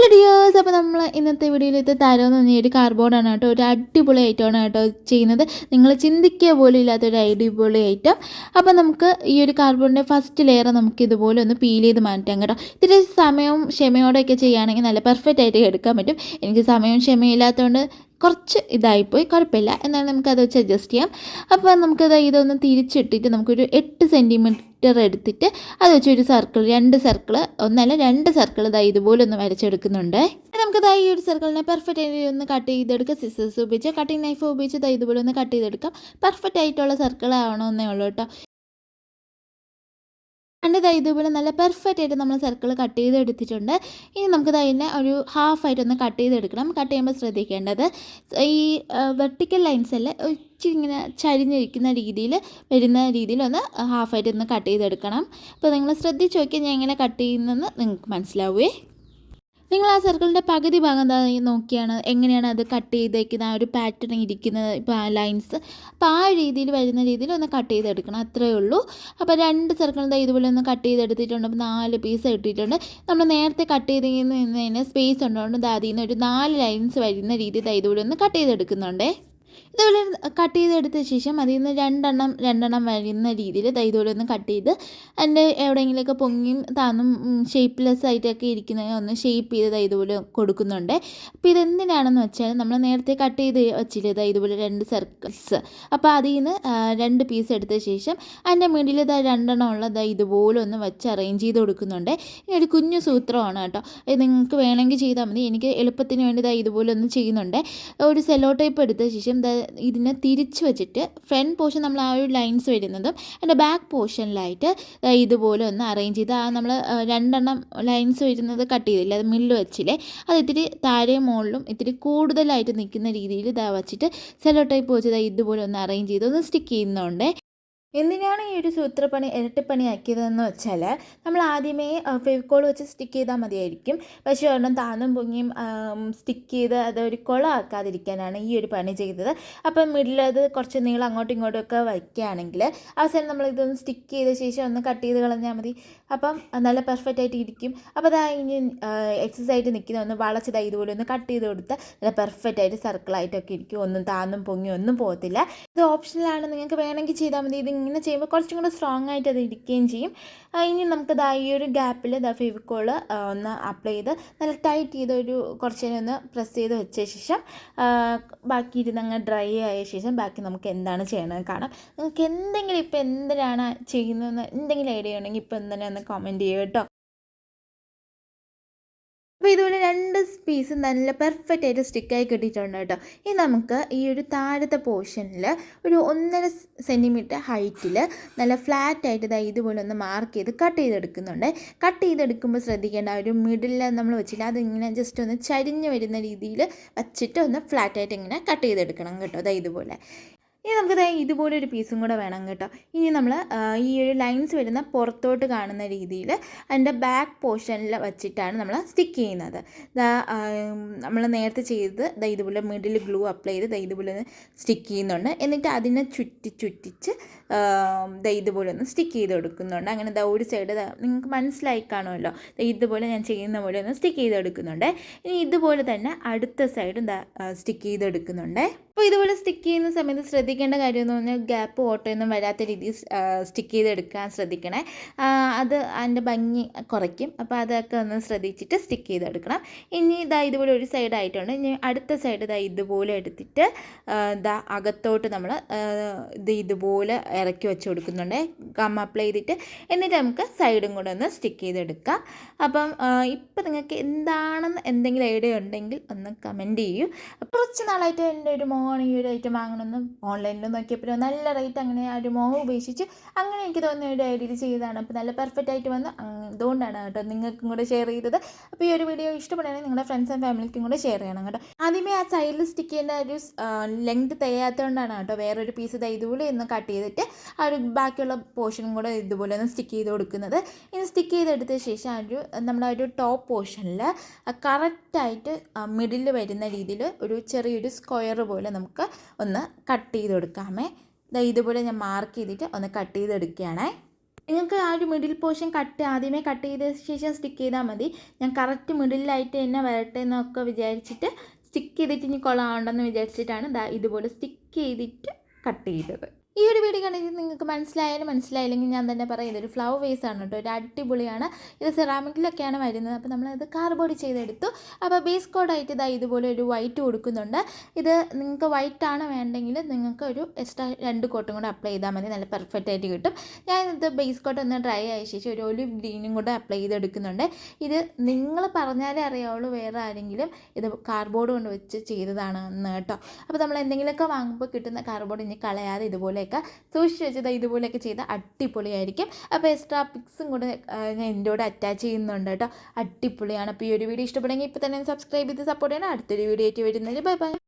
Hello dears അപ്പോൾ നമ്മൾ ഇന്നത്തെ വീഡിയോയിലത്തെ തരോന്ന് പറഞ്ഞ ഒരു കാർബോർഡാണ് കേട്ടോ. ഒരു അടിപൊളി ഐറ്റമാണ് കേട്ടോ ചെയ്യുന്നത്. നിങ്ങൾ ചിന്തിക്കുക പോലും ഇല്ലാത്തൊരു അടിപൊളി ഐറ്റം അപ്പോൾ നമുക്ക് ഈ ഒരു കാർബോർഡിന്റെ ഫസ്റ്റ് ലെയർ നമുക്ക് ഇതുപോലെ ഒന്ന് പീൽ ചെയ്ത് മാറ്റാം കേട്ടോ. ഇത്തിരി സമയവും ക്ഷമയോടെയൊക്കെ ചെയ്യുകയാണെങ്കിൽ നല്ല പെർഫെക്റ്റ് ആയിട്ട് എടുക്കാൻ പറ്റും. എനിക്ക് സമയവും ക്ഷമയും ഇല്ലാത്തതുകൊണ്ട് കുറച്ച് ഇതായിപ്പോയി കുഴപ്പമില്ല. എന്നാൽ നമുക്കത് വെച്ച് അഡ്ജസ്റ്റ് ചെയ്യാം. അപ്പോൾ നമുക്കത് ഇതൊന്ന് തിരിച്ചിട്ടിട്ട് നമുക്കൊരു എട്ട് സെന്റിമീറ്റർ എടുത്തിട്ട് അത് വെച്ച് ഒരു സർക്കിൾ രണ്ട് സർക്കിൾ ഒന്നല്ല രണ്ട് സർക്കിൾ ഇതാ ഇതുപോലെ ഒന്ന് വരച്ചെടുക്കുന്നുണ്ട്. നമുക്ക് ഈ ഒരു സർക്കിളിനെ പെർഫെക്റ്റ് ആയിട്ട് ഒന്ന് കട്ട് ചെയ്തെടുക്കുക സിസേഴ്സ് ഉപയോഗിച്ച് കട്ടിങ് നൈഫ് ഉപയോഗിച്ച് ദാ ഇതുപോലെ ഒന്ന് കട്ട് ചെയ്തെടുക്കാം. പെർഫെക്റ്റ് ആയിട്ടുള്ള സർക്കിൾ ആവണമെന്നേ ഉള്ളൂ കേട്ടോ. എന്റെ ദാ ഇതുപോലെ നല്ല പെർഫെക്റ്റ് ആയിട്ട് നമ്മൾ സർക്കിൾ കട്ട് ചെയ്ത് എടുത്തിട്ടുണ്ട് ഇനി നമുക്ക് അതിനെ ഒരു ഹാഫ് ആയിട്ട് ഒന്ന് കട്ട് ചെയ്തെടുക്കണം. കട്ട് ചെയ്യുമ്പോൾ ശ്രദ്ധിക്കേണ്ടത് ഈ വെർട്ടിക്കൽ ലൈൻസ് അല്ലേ ഇച്ചിരി ഇങ്ങനെ ചരിഞ്ഞിരിക്കുന്ന രീതിയിൽ വരുന്ന രീതിയിൽ ഒന്ന് ഹാഫായിട്ട് ഒന്ന് കട്ട് ചെയ്തെടുക്കണം. അപ്പോൾ നിങ്ങൾ ശ്രദ്ധിച്ച് നോക്കിയാൽ ഞാൻ എങ്ങനെ കട്ട് ചെയ്യുന്നതെന്ന് നിങ്ങൾക്ക് മനസ്സിലാവുമേ നിങ്ങൾ ആ സർക്കിളിന്റെ പകുതി ഭാഗം എന്താ നോക്കിയാണ്? എങ്ങനെയാണ് അത് കട്ട് ചെയ്തേക്കുന്നത് ആ ഒരു പാറ്റേൺ ഇരിക്കുന്നത് ഇപ്പോൾ ആ ലൈൻസ് അപ്പോൾ ആ രീതിയിൽ വരുന്ന രീതിയിൽ ഒന്ന് കട്ട് ചെയ്തെടുക്കണം. അത്രയേ ഉള്ളൂ. അപ്പോൾ രണ്ട് സർക്കിൾ ഇതുപോലെ ഒന്ന് കട്ട് ചെയ്തെടുത്തിട്ടുണ്ട്. അപ്പോൾ നാല് പീസ് ഇട്ടിട്ടുണ്ട്. നമ്മൾ നേരത്തെ കട്ട് ചെയ്തിരുന്നതിന് സ്പേസ് ഉണ്ടോണ്ട് അതിൽ നിന്ന് ഒരു നാല് ലൈൻസ് വരുന്ന രീതിയിൽ ഇതുപോലെ ഒന്ന് കട്ട് ചെയ്തെടുക്കുന്നുണ്ടേ. ഇതുപോലെ കട്ട് ചെയ്തെടുത്ത ശേഷം അതിൽ നിന്ന് രണ്ടെണ്ണം രണ്ടെണ്ണം വരുന്ന രീതിയിൽ ഇതുപോലെ ഒന്ന് കട്ട് ചെയ്ത് അതിന്റെ എവിടെയെങ്കിലുമൊക്കെ പൊങ്ങിയും താന്നും ഷേപ്പ്ലെസ് ആയിട്ടൊക്കെ ഇരിക്കുന്ന ഒന്ന് ഷേപ്പ് ചെയ്ത് ഇതുപോലെ കൊടുക്കുന്നുണ്ട്. അപ്പോൾ ഇതെന്തിനാണെന്ന് വെച്ചാൽ നമ്മൾ നേരത്തെ കട്ട് ചെയ്ത് വെച്ചില്ലേ ഇതുപോലെ രണ്ട് സർക്കിൾസ് അപ്പോൾ അതിൽ നിന്ന് രണ്ട് പീസ് എടുത്ത ശേഷം അതിന്റെ മിഡിൽ ഇതാ രണ്ടെണ്ണം ഉള്ളത് ഇതുപോലെ ഒന്ന് വെച്ച് അറേഞ്ച് ചെയ്ത് കൊടുക്കുന്നുണ്ട്. ഇനി ഒരു കുഞ്ഞു സൂത്രമാണ് കേട്ടോ. ഇത് നിങ്ങൾക്ക് വേണമെങ്കിൽ ചെയ്താൽ മതി. എനിക്ക് എളുപ്പത്തിന് വേണ്ടി ഇതാ ഇതുപോലെ ഒന്ന് ചെയ്യുന്നുണ്ട്. ഒരു സെലോ ടൈപ്പ് എടുത്ത ശേഷം ഇതിനെ തിരിച്ച് വെച്ചിട്ട് ഫ്രണ്ട് പോർഷൻ നമ്മൾ ആ ഒരു ലൈൻസ് വരുന്നതും അതിന്റെ ബാക്ക് പോർഷനിലായിട്ട് ഇതുപോലെ ഒന്ന് അറേഞ്ച് ചെയ്ത് ആ നമ്മൾ രണ്ടെണ്ണം ലൈൻസ് വരുന്നത് കട്ട് ചെയ്തില്ല അത് മില്ല് വെച്ചില്ലേ അത് ഇത്തിരി താഴെയും മുകളിലും ഇത്തിരി കൂടുതലായിട്ട് നിൽക്കുന്ന രീതിയിൽ ഇതാ വെച്ചിട്ട് സെലോ ടൈപ്പ് വെച്ച് ഇതുപോലെ ഒന്ന് അറേഞ്ച് ചെയ്ത് ഒന്ന് സ്റ്റിക്ക് ചെയ്യുന്നുണ്ട്. എന്തിനാണ് ഈ ഒരു സൂത്രപ്പണി ഇരട്ടിപ്പണി ആക്കിയതെന്ന് വെച്ചാൽ നമ്മൾ ആദ്യമേ ഫെവിക്കോൾ വെച്ച് സ്റ്റിക്ക് ചെയ്താൽ മതിയായിരിക്കും. പക്ഷേ ഒരെണ്ണം താന്നും പൊങ്ങിയും സ്റ്റിക്ക് ചെയ്ത് അത് ഒരു കുളമാക്കാതിരിക്കാനാണ് ഈ ഒരു പണി ചെയ്തത്. അപ്പം മിഡിൽ അത് കുറച്ച് നീളം അങ്ങോട്ടും ഇങ്ങോട്ടും ഒക്കെ വയ്ക്കുകയാണെങ്കിൽ അവസാനം നമ്മൾ ഇതൊന്ന് സ്റ്റിക്ക് ചെയ്ത ശേഷം ഒന്ന് കട്ട് ചെയ്ത് കളഞ്ഞാൽ മതി. അപ്പം നല്ല പെർഫെക്റ്റ് ആയിട്ട് ഇരിക്കും. അപ്പോൾ അതാ ഇനി എക്സസൈസ് ആയിട്ട് നിൽക്കുന്ന ഒന്ന് വളച്ചതായി ഇതുപോലെ ഒന്ന് കട്ട് ചെയ്ത് കൊടുത്ത് നല്ല പെർഫെക്റ്റ് ആയിട്ട് സർക്കിളായിട്ടൊക്കെ ഇരിക്കും. ഒന്നും താന്നും പൊങ്ങി ഒന്നും പോകത്തില്ല. ഇത് ഓപ്ഷനിലാണ് നിങ്ങൾക്ക് വേണമെങ്കിൽ ചെയ്താൽ മതി. ഇത് ഇങ്ങനെ ചെയ്യുമ്പോൾ കുറച്ചും കൂടെ സ്ട്രോങ് ആയിട്ട് അത് ഇരിക്കുകയും ചെയ്യും. ഇനി നമുക്ക് ദാ ഈ ഒരു ഗ്യാപ്പിൽ ദാ ഫെവിക്കോൾ ഒന്ന് അപ്ലൈ ചെയ്ത് നല്ല ടൈറ്റ് ചെയ്ത് ഒരു കുറച്ച് നേരം ഒന്ന് പ്രസ് ചെയ്ത് വെച്ച ശേഷം ബാക്കി ഇരുന്ന് അങ്ങ് ഡ്രൈ ആയ ശേഷം ബാക്കി നമുക്ക് എന്താണ് ചെയ്യണമെന്ന് കാണാം. നിങ്ങൾക്ക് എന്തെങ്കിലും ഇപ്പോൾ എന്തിനാണ് ചെയ്യുന്നതെന്ന് എന്തെങ്കിലും ഐഡിയ ഉണ്ടെങ്കിൽ ഇപ്പോൾ എന്തിനാ ഒന്ന് കമന്റ് ചെയ്യുക കേട്ടോ. അപ്പോൾ ഇതുപോലെ രണ്ട് പീസ് നല്ല പെർഫെക്റ്റ് ആയിട്ട് സ്റ്റിക്കായി കിട്ടിയിട്ടുണ്ട് കേട്ടോ. ഇനി നമുക്ക് ഈ ഒരു താഴത്തെ പോർഷനിൽ ഒരു ഒന്നര സെന്റിമീറ്റർ ഹൈറ്റിൽ നല്ല ഫ്ലാറ്റ് ആയിട്ട് ഇതാ ഇതുപോലെ ഒന്ന് മാർക്ക് ചെയ്ത് കട്ട് ചെയ്തെടുക്കുന്നുണ്ട്. കട്ട് ചെയ്തെടുക്കുമ്പോൾ ശ്രദ്ധിക്കേണ്ട ഒരു മിഡിൽ നമ്മൾ വെച്ചില്ല അതിങ്ങനെ ജസ്റ്റ് ഒന്ന് ചരിഞ്ഞ് വരുന്ന രീതിയിൽ വച്ചിട്ട് ഒന്ന് ഫ്ലാറ്റായിട്ട് ഇങ്ങനെ കട്ട് ചെയ്തെടുക്കണം കേട്ടോ അതാ ഇതുപോലെ. ഇനി നമുക്ക് ദേ ഇതുപോലെ ഒരു പീസും കൂടെ വേണം കേട്ടോ. ഇനി നമ്മൾ ഈ ഒരു ലൈൻസ് വരുന്ന പുറത്തോട്ട് കാണുന്ന രീതിയിൽ അതിന്റെ ബാക്ക് പോർഷനിൽ വച്ചിട്ടാണ് നമ്മൾ സ്റ്റിക്ക് ചെയ്യുന്നത്. നമ്മൾ നേരത്തെ ചെയ്ത് ദാ ഇതുപോലെ മിഡിൽ ഗ്ലൂ അപ്ലൈ ചെയ്ത് ദാ ഇതുപോലെ സ്റ്റിക്ക് ചെയ്യുന്നുണ്ട്. എന്നിട്ട് അതിനെ ചുറ്റി ചുറ്റിച്ച് ദാ ഇതുപോലെ ഒന്ന് സ്റ്റിക്ക് ചെയ്ത് കൊടുക്കുന്നുണ്ട് അങ്ങനെ ദാ ഒരു സൈഡ് നിങ്ങൾക്ക് മനസ്സിലായി കാണുമല്ലോ. ഇതുപോലെ ഞാൻ ചെയ്യുന്ന പോലെ ഒന്ന് സ്റ്റിക്ക് ചെയ്ത് കൊടുക്കുന്നുണ്ട് ഇനി ഇതുപോലെ തന്നെ അടുത്ത സൈഡും സ്റ്റിക്ക് ചെയ്തെടുക്കുന്നുണ്ട് അപ്പോൾ ഇതുപോലെ സ്റ്റിക്ക് ചെയ്യുന്ന സമയത്ത് ശ്രദ്ധിക്കേണ്ട കാര്യം എന്ന് പറഞ്ഞാൽ ഗ്യാപ്പ് ഓട്ടമൊന്നും വരാത്ത രീതിയിൽ സ്റ്റിക്ക് ചെയ്തെടുക്കാൻ ശ്രദ്ധിക്കണേ. അത് അതിന്റെ ഭംഗി കുറയ്ക്കും. അപ്പോൾ അതൊക്കെ ഒന്ന് ശ്രദ്ധിച്ചിട്ട് സ്റ്റിക്ക് ചെയ്തെടുക്കണം. ഇനി ഇതാ ഇതുപോലെ ഒരു സൈഡ് ആയിട്ടുണ്ട്. ഇനി അടുത്ത സൈഡ് ഇതാ ഇതുപോലെ എടുത്തിട്ട് ഇതാ അകത്തോട്ട് നമ്മൾ ഇത് ഇതുപോലെ ഇറക്കി വെച്ച് കൊടുക്കുന്നുണ്ട്. ഗം അപ്ലൈ ചെയ്തിട്ട് എന്നിട്ട് നമുക്ക് സൈഡും കൂടെ ഒന്ന് സ്റ്റിക്ക് ചെയ്തെടുക്കാം. അപ്പം ഇപ്പം നിങ്ങൾക്ക് എന്താണെന്ന് എന്തെങ്കിലും ഐഡിയ ഉണ്ടെങ്കിൽ ഒന്ന് കമന്റ് ചെയ്യൂ. കുറച്ച് നാളായിട്ട് എന്റെ ഒരു മോൻ ഈ ഒരു ഐറ്റം വാങ്ങണമെന്ന് ഓൺലൈനിൽ നോക്കിയപ്പോഴും നല്ല റേറ്റ് അങ്ങനെ ആ ഒരു മോഹം ഉപേക്ഷിച്ച് അങ്ങനെ എനിക്ക് തോന്നിയ ഒരു ഐഡിയയിൽ ചെയ്തതാണ്. അപ്പോൾ നല്ല പെർഫെക്റ്റ് ആയിട്ട് വന്ന് അതുകൊണ്ടാണ് കേട്ടോ നിങ്ങൾക്കും കൂടെ ഷെയർ ചെയ്തത്. അപ്പോൾ ഈ ഒരു വീഡിയോ ഇഷ്ടപ്പെടുകയാണെങ്കിൽ നിങ്ങളുടെ ഫ്രണ്ട്സ് ആൻഡ് ഫാമിലിക്കും കൂടെ ഷെയർ ചെയ്യണം കേട്ടോ. ആദ്യമേ ആ സൈഡിൽ സ്റ്റിക്ക് ചെയ്യേണ്ട ഒരു ലെങ്ത് തികയാത്തതുകൊണ്ടാണ് കേട്ടോ വേറൊരു പീസ് ഇതുപോലെ ഒന്ന് കട്ട് ചെയ്തിട്ട് ആ ഒരു ബാക്കിയുള്ള പോർഷനും കൂടെ ഇതുപോലെ ഒന്ന് സ്റ്റിക്ക് ചെയ്ത് കൊടുക്കുന്നത്. ഇനി സ്റ്റിക്ക് ചെയ്തെടുത്ത ശേഷം ആ ഒരു നമ്മുടെ ഒരു ടോപ്പ് പോർഷനിൽ കറക്റ്റായിട്ട് മിഡിൽ വരുന്ന രീതിയിൽ ഒരു ചെറിയൊരു സ്ക്വയർ പോലെ നമുക്ക് ഒന്ന് കട്ട് ചെയ്ത് കൊടുക്കാമേ. ഇതുപോലെ ഞാൻ മാർക്ക് ചെയ്തിട്ട് ഒന്ന് കട്ട് ചെയ്തെടുക്കുകയാണേ. നിങ്ങൾക്ക് ആ ഒരു മിഡിൽ പോർഷൻ കട്ട് ആദ്യമേ കട്ട് ചെയ്ത ശേഷം സ്റ്റിക്ക് ചെയ്താൽ മതി. ഞാൻ കറക്റ്റ് മിഡിലായിട്ട് തന്നെ വരട്ടെ എന്നൊക്കെ വിചാരിച്ചിട്ട് സ്റ്റിക്ക് ചെയ്തിട്ട് ഇനി കൊള്ളാവണ്ടെന്ന് വിചാരിച്ചിട്ടാണ് ഇതുപോലെ സ്റ്റിക്ക് ചെയ്തിട്ട് കട്ട് ചെയ്തത്. ഈ ഒരു വീഡിയോ കണ്ടിട്ട് നിങ്ങൾക്ക് മനസ്സിലായാലും മനസ്സിലായില്ലെങ്കിൽ ഞാൻ തന്നെ പറയാം ഇതൊരു ഫ്ലവർ വേസ് ആണ് കേട്ടോ. ഒരു അടിപൊളിയാണ്. ഇത് സെറാമിക്കിലൊക്കെയാണ് വരുന്നത്. അപ്പോൾ നമ്മളത് കാർബോർഡ് ചെയ്തെടുത്തു. അപ്പോൾ ബേസ് കോഡായിട്ട് ഇതാ ഇതുപോലെ ഒരു വൈറ്റ് കൊടുക്കുന്നുണ്ട്. ഇത് നിങ്ങൾക്ക് വൈറ്റ് ആണ് വേണ്ടെങ്കിൽ നിങ്ങൾക്ക് ഒരു എക്സ്ട്രാ രണ്ട് കോട്ടും കൂടെ അപ്ലൈ ചെയ്താൽ മതി. നല്ല പെർഫെക്റ്റ് ആയിട്ട് കിട്ടും. ഞാൻ ഇത് ബേസ് കോട്ട് ഒന്ന് ഡ്രൈ ആയ ശേഷം ഒരു ഒലിവ് ഗ്രീനും കൂടെ അപ്ലൈ ചെയ്തെടുക്കുന്നുണ്ട്. ഇത് നിങ്ങൾ പറഞ്ഞാലേ അറിയാവുള്ളൂ വേറെ ആരെങ്കിലും ഇത് കാർബോർഡ് കൊണ്ട് വെച്ച് ചെയ്തതാണ് കേട്ടോ. അപ്പോൾ നമ്മൾ എന്തെങ്കിലുമൊക്കെ വാങ്ങുമ്പോൾ കിട്ടുന്ന കാർബോർഡ് ഇനി കളയാതെ ഇതുപോലെയൊക്കെ സൂക്ഷിച്ച് വെച്ചത് ഇതുപോലെയൊക്കെ ചെയ്താൽ അടിപൊളിയായിരിക്കും. അപ്പോൾ എക്സ്ട്രാ പിക്സും കൂടെ ഞാൻ എന്റെ കൂടെ അറ്റാച്ച് ചെയ്യുന്നുണ്ട് കേട്ടോ. അടിപൊളിയാണ്. അപ്പോൾ ഈ ഒരു വീഡിയോ ഇഷ്ടപ്പെടുമെങ്കിൽ ഇപ്പോൾ തന്നെ സബ്സ്ക്രൈബ് ചെയ്ത് സപ്പോർട്ട് ചെയ്യണം. അടുത്തൊരു വീഡിയോ ആയിട്ട് വരുന്നത് ബൈ ബൈ